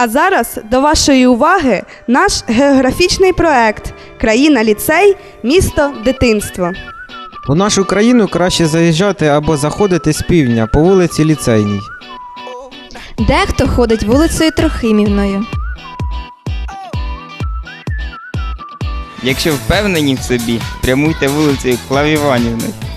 А зараз до вашої уваги наш географічний проект Країна ліцей, місто дитинство. У нашу країну краще заїжджати або заходити з півдня по вулиці Ліцейній. Дехто ходить вулицею Трохимівною. Якщо впевнені в собі, прямуйте вулицею Клавіванівни.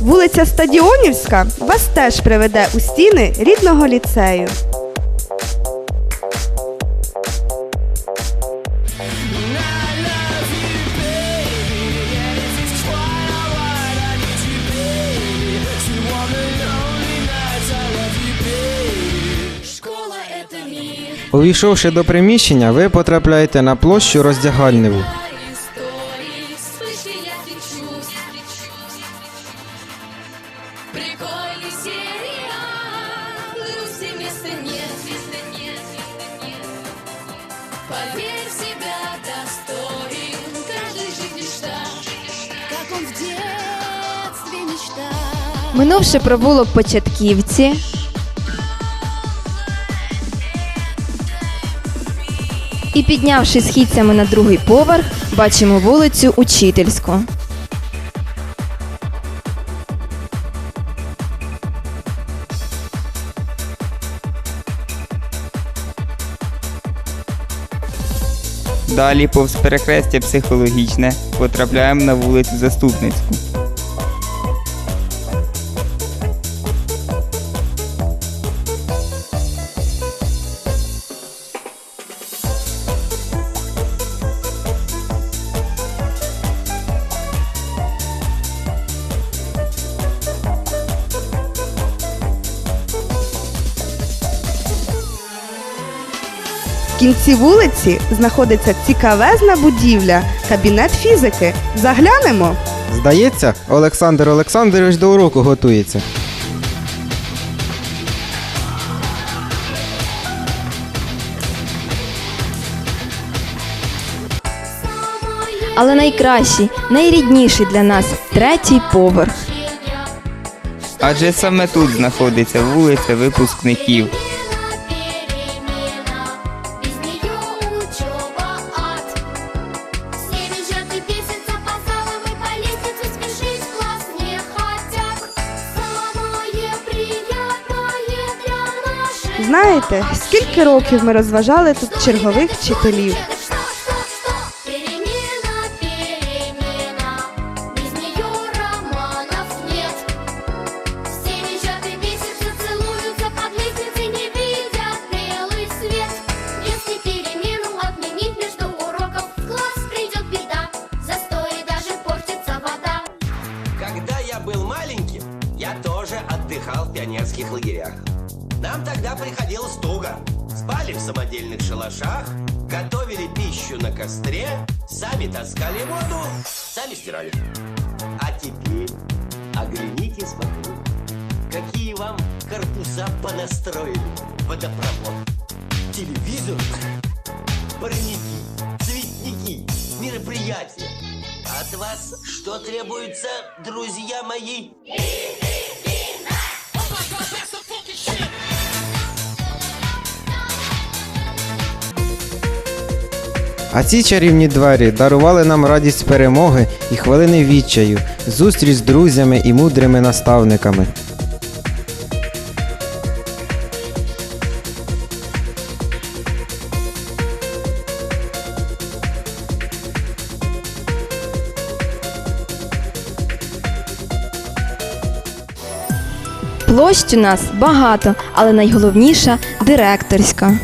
Вулиця Стадіонівська вас теж приведе у стіни рідного ліцею. Увійшовши до приміщення, ви потрапляєте на площу роздягальневу. Прикольный сериал, грусти места нет, места нет, места нет. Поверь в себя достоин, каждый жить мечта, как он в детстве мечтал. Минувши провулок Початківці, і піднявши східцями на другий поверх, бачимо вулицю Учительську. Далі повз перехрестя психологічне потрапляємо на вулицю Заступницьку. В кінці вулиці знаходиться цікавезна будівля, кабінет фізики. Заглянемо. Здається, Олександр Олександрович до уроку готується. Але найкращий, найрідніший для нас третій поверх. Адже саме тут знаходиться вулиця випускників. Класс придет беда, застой и даже портится вода. Когда я был маленьким, я тоже отдыхал в пионерских лагерях. Нам тогда приходилось туго. Спали в самодельных шалашах, готовили пищу на костре, сами таскали воду, сами стирали. А теперь оглянитесь вокруг. Какие вам корпуса понастроили? Водопровод, телевизор, парники, цветники, мероприятия. От вас что требуется, друзья мои? А ці чарівні двері дарували нам радість перемоги і хвилини відчаю, зустріч з друзями і мудрими наставниками. Площ у нас багато, але найголовніша директорська.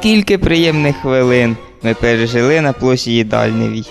Скільки приємних хвилин ми пережили на площі їдальневій.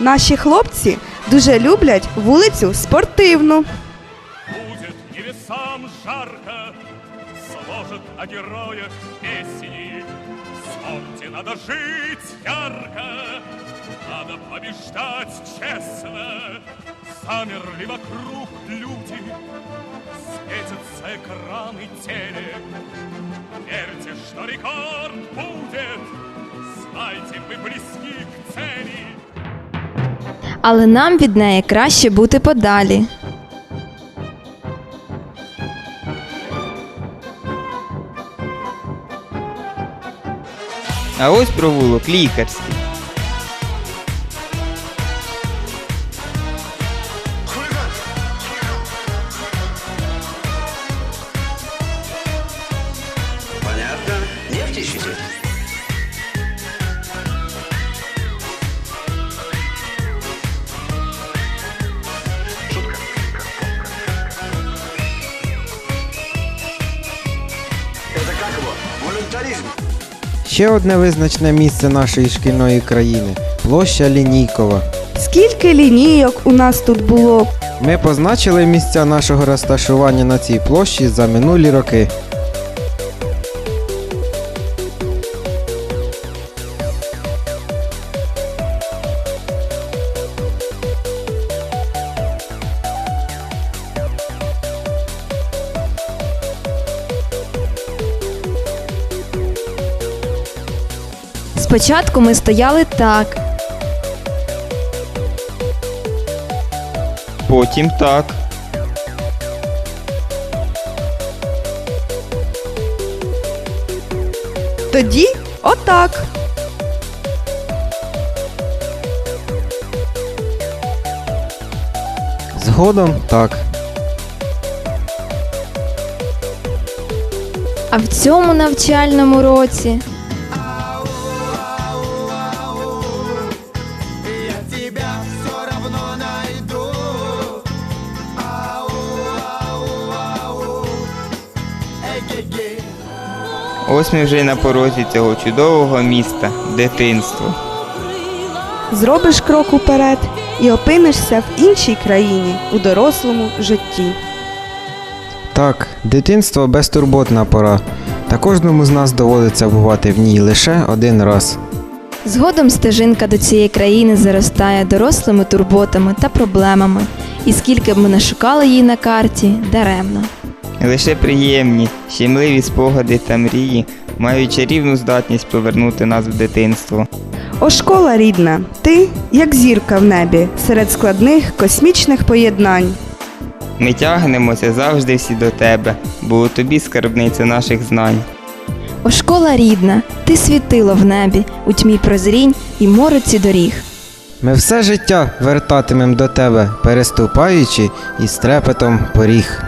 Наші хлопці дуже люблять вулицю спортивну. Будет небесам жарко, Сложат о героях песни. Вспомните, надо жить ярко, Надо побеждать честно. Замерли вокруг люди, Светятся экраны телек. Верьте, что рекорд Але нам від неї краще бути подалі. А ось провулок лікарський. Ще одне визначне місце нашої шкільної країни площа Лінійкова. Скільки лінійок у нас тут було? Ми позначили місця нашого розташування на цій площі за минулі роки. Спочатку ми стояли так, Потім так. Тоді отак. Згодом так. а в цьому навчальному році Ось ми вже й на порозі цього чудового міста дитинство. Зробиш крок уперед і опинишся в іншій країні у дорослому житті. Так, дитинство безтурботна пора. Та кожному з нас доводиться бувати в ній лише один раз. згодом стежинка до цієї країни заростає дорослими турботами та проблемами. І скільки б ми не шукали її на карті, даремно. Лише приємні, щемливі спогади та мрії мають чарівну здатність повернути нас в дитинство. О, школа рідна, ти як зірка в небі серед складних космічних поєднань. Ми тягнемося завжди всі до тебе, бо у тобі скарбниця наших знань. О, школа рідна, ти світило в небі, у тьмі прозрінь і мороці доріг. Ми все життя вертатимем до тебе, переступаючи і з трепетом поріг.